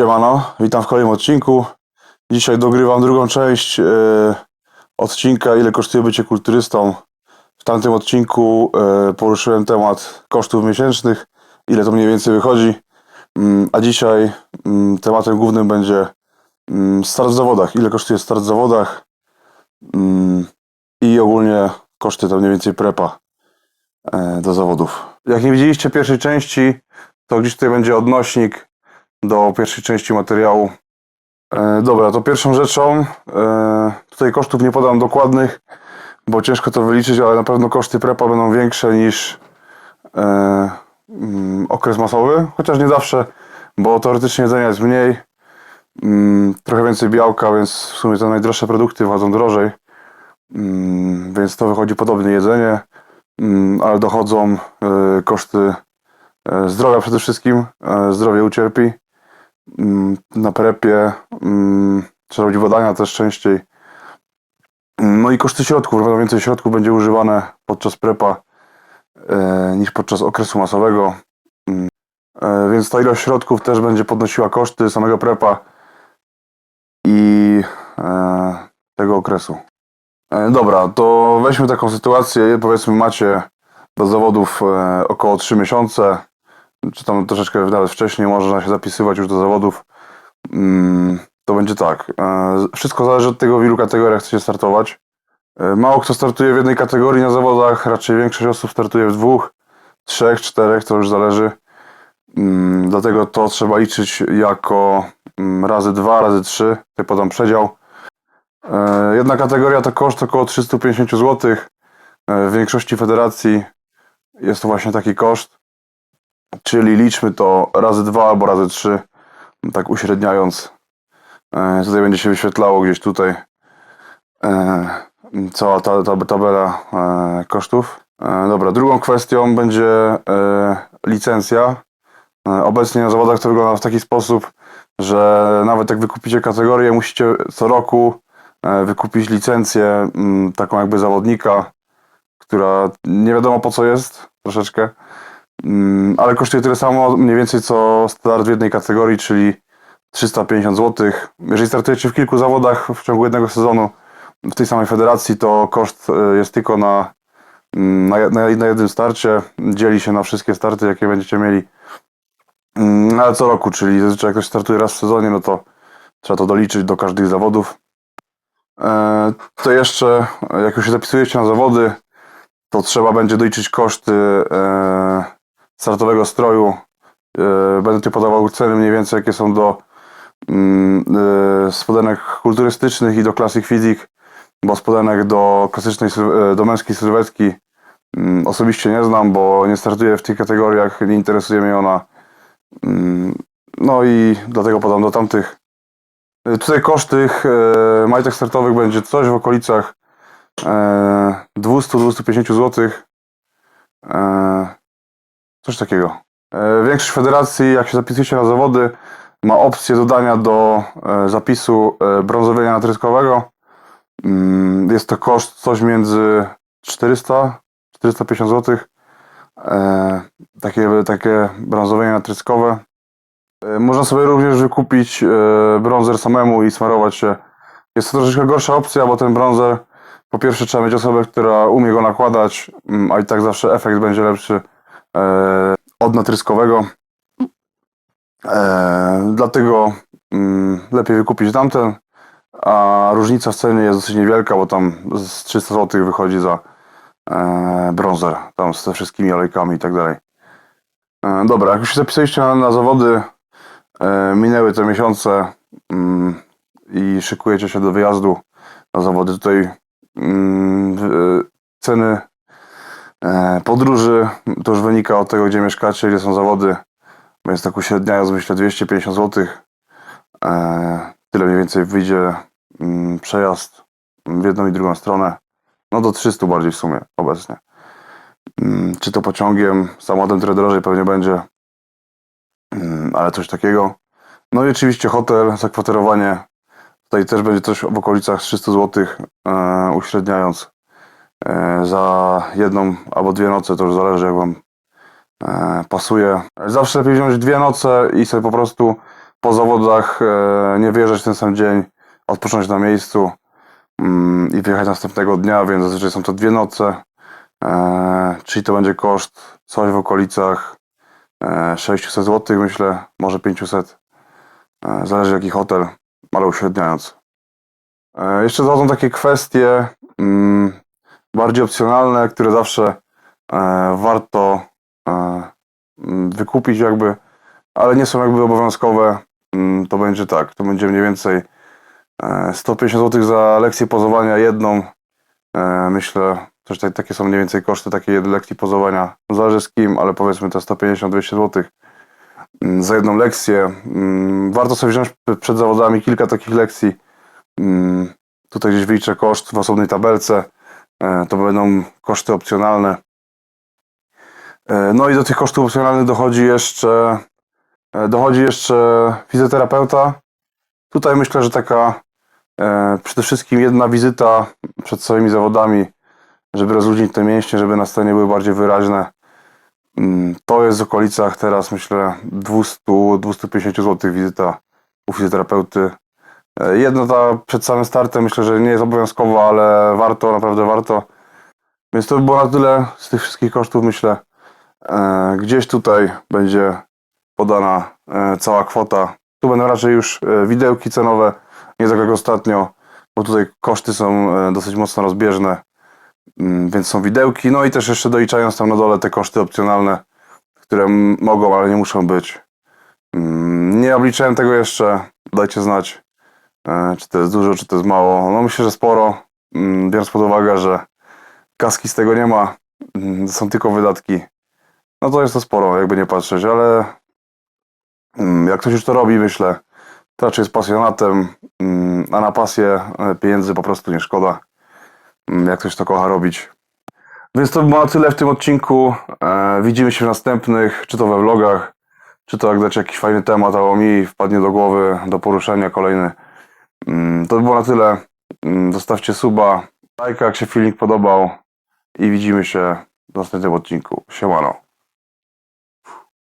Siemano, witam w kolejnym odcinku. Dzisiaj dogrywam drugą część e, odcinka Ile kosztuje bycie kulturystą. W tamtym odcinku e, poruszyłem temat kosztów miesięcznych, ile to mniej więcej wychodzi. Mm, a dzisiaj mm, tematem głównym będzie mm, start w zawodach. Ile kosztuje start w zawodach i ogólnie koszty to mniej więcej prepa e, do zawodów. Jak nie widzieliście pierwszej części, to gdzieś tutaj będzie odnośnik do pierwszej części materiału. E, dobra, to pierwszą rzeczą, e, tutaj kosztów nie podam dokładnych, bo ciężko to wyliczyć, ale na pewno koszty prepa będą większe niż e, mm, okres masowy, chociaż nie zawsze, bo teoretycznie jedzenia jest mniej, mm, trochę więcej białka, więc w sumie te najdroższe produkty wychodzą drożej, mm, więc to wychodzi podobnie jedzenie, ale dochodzą koszty zdrowia przede wszystkim, zdrowie ucierpi na prepie, mm, trzeba robić badania też częściej. Mm, No i koszty środków, więcej środków będzie używane podczas prepa e, niż podczas okresu masowego. Mm, e, więc ta ilość środków też będzie podnosiła koszty samego prepa i e, tego okresu. Dobra, to weźmy taką sytuację, powiedzmy macie do zawodów około 3 miesiące, czy tam troszeczkę nawet wcześniej można się zapisywać już do zawodów. Mm, To będzie tak. e, Wszystko zależy od tego, w ilu kategoriach chcecie startować. E, Mało kto startuje w jednej kategorii na zawodach, raczej większość osób startuje w dwóch, trzech, czterech, to już zależy. Mm, Dlatego to trzeba liczyć jako mm, razy dwa, razy trzy. Tutaj podam przedział. E, Jedna kategoria to koszt około 350 zł. W większości federacji jest to właśnie taki koszt. Czyli liczmy to razy dwa albo razy trzy, tak uśredniając. E, Tutaj będzie się wyświetlało gdzieś tutaj e, cała ta, ta tabela e, kosztów. Dobra, drugą kwestią będzie licencja. Obecnie na zawodach to wygląda w taki sposób, że nawet jak wykupicie kategorię, musicie co roku wykupić licencję mm, taką jakby zawodnika, która nie wiadomo po co jest troszeczkę. Mm, ale kosztuje tyle samo mniej więcej co start w jednej kategorii, czyli 350 zł. Jeżeli startujecie w kilku zawodach w ciągu jednego sezonu w tej samej federacji, to koszt e, jest tylko na, mm, na, na na jednym starcie. Dzieli się na wszystkie starty, jakie będziecie mieli. Mm, Ale co roku, czyli zazwyczaj jak ktoś startuje raz w sezonie, no to trzeba to doliczyć do każdych zawodów. E, To jeszcze, jak już się zapisujecie na zawody, to trzeba będzie doliczyć koszty e, startowego stroju. E, Będę tu podawał ceny mniej więcej, jakie są do mm, e, spodenek kulturystycznych i do klasyk fizik, bo spodenek do klasycznej, e, do męskiej sylwetki mm, osobiście nie znam, bo nie startuję w tych kategoriach, nie interesuje mnie ona. Mm, No i dlatego podam do tamtych. Tutaj koszt tych majtek startowych będzie coś w okolicach e, 200-250 zł. Coś takiego. E, większość federacji, jak się zapisujecie na zawody, ma opcję dodania do e, zapisu e, brązowienia natryskowego. Mm, Jest to koszt coś między 400 450 zł. Takie, takie brązowienie natryskowe. Można sobie również wykupić brązer samemu i smarować się. Jest to troszeczkę gorsza opcja, bo ten brązer po pierwsze trzeba mieć osobę, która umie go nakładać, mm, a i tak zawsze efekt będzie lepszy e, od natryskowego. E, dlatego mm, lepiej wykupić tamten, a różnica w cenie jest dosyć niewielka, bo tam z 300 zł wychodzi za e, brązer, tam z te wszystkimi olejkami i tak dalej. E, dobra, jak już się zapisaliście na, na zawody, e, minęły te miesiące mm, i szykujecie się do wyjazdu na zawody, tutaj mm, w- ceny e, podróży to już wynika od tego, gdzie mieszkacie, gdzie są zawody, więc tak uśredniając myślę 250 zł. E, tyle mniej więcej wyjdzie mm, przejazd w jedną i drugą stronę. No do 300 bardziej w sumie obecnie. Mm, Czy to pociągiem, samochodem trochę drożej pewnie będzie, Mm, ale coś takiego. No i oczywiście hotel, zakwaterowanie. Tutaj też będzie coś w okolicach 300 zł, e, uśredniając e, za jedną albo dwie noce, to już zależy jak wam e, pasuje. Zawsze lepiej wziąć dwie noce i sobie po prostu po zawodach e, nie wyjeżdżać w ten sam dzień, odpocząć na miejscu mm, i wyjechać następnego dnia, więc zazwyczaj są to dwie noce. E, czyli to będzie koszt coś w okolicach e, 600 zł, myślę, może 500. E, zależy jaki hotel, ale uśredniając. E, jeszcze zachodzą takie kwestie mm, bardziej opcjonalne, które zawsze e, warto e, wykupić jakby, ale nie są jakby obowiązkowe. Mm, To będzie tak, to będzie mniej więcej e, 150 zł za lekcję pozowania jedną. E, Myślę, że tak- takie są mniej więcej koszty takiej lekcji pozowania. Zależy z kim, ale powiedzmy to 150-200 zł mm, za jedną lekcję. Mm, Warto sobie wziąć przed zawodami kilka takich lekcji. Tutaj gdzieś wyliczę koszt w osobnej tabelce. E, To będą koszty opcjonalne. E, No i do tych kosztów opcjonalnych dochodzi jeszcze e, dochodzi jeszcze fizjoterapeuta. Tutaj myślę, że taka przede wszystkim jedna wizyta przed całymi zawodami, żeby rozluźnić te mięśnie, żeby na scenie były bardziej wyraźne. Mm, To jest w okolicach teraz myślę 200-250 zł wizyta u fizjoterapeuty. E, Jedna ta przed samym startem myślę, że nie jest obowiązkowa, ale warto, naprawdę warto. Więc to by było na tyle z tych wszystkich kosztów myślę. E, Gdzieś tutaj będzie podana e, cała kwota. Tu będą raczej już e, widełki cenowe, nie tak jak ostatnio, bo tutaj koszty są dosyć mocno rozbieżne, Mm, więc są widełki. No i też jeszcze doliczając tam na dole te koszty opcjonalne, które mogą, ale nie muszą być. Mm, Nie obliczałem tego jeszcze, dajcie znać, czy to jest dużo, czy to jest mało. No myślę, że sporo, mm, biorąc pod uwagę, że kaski z tego nie ma, mm, są tylko wydatki. No to jest to sporo, jakby nie patrzeć, ale mm, jak ktoś już to robi, myślę, to raczej jest pasjonatem, a na pasję e, pieniędzy po prostu nie szkoda, jak ktoś to kocha robić. Więc to było tyle w tym odcinku. E, widzimy się w następnych, czy to we vlogach, czy to jak dacie jakiś fajny temat, albo mi wpadnie do głowy, do poruszenia kolejny. Mm, to by było na tyle. Mm, Zostawcie suba, lajka, jak się filmik podobał i widzimy się w następnym odcinku. Siemano.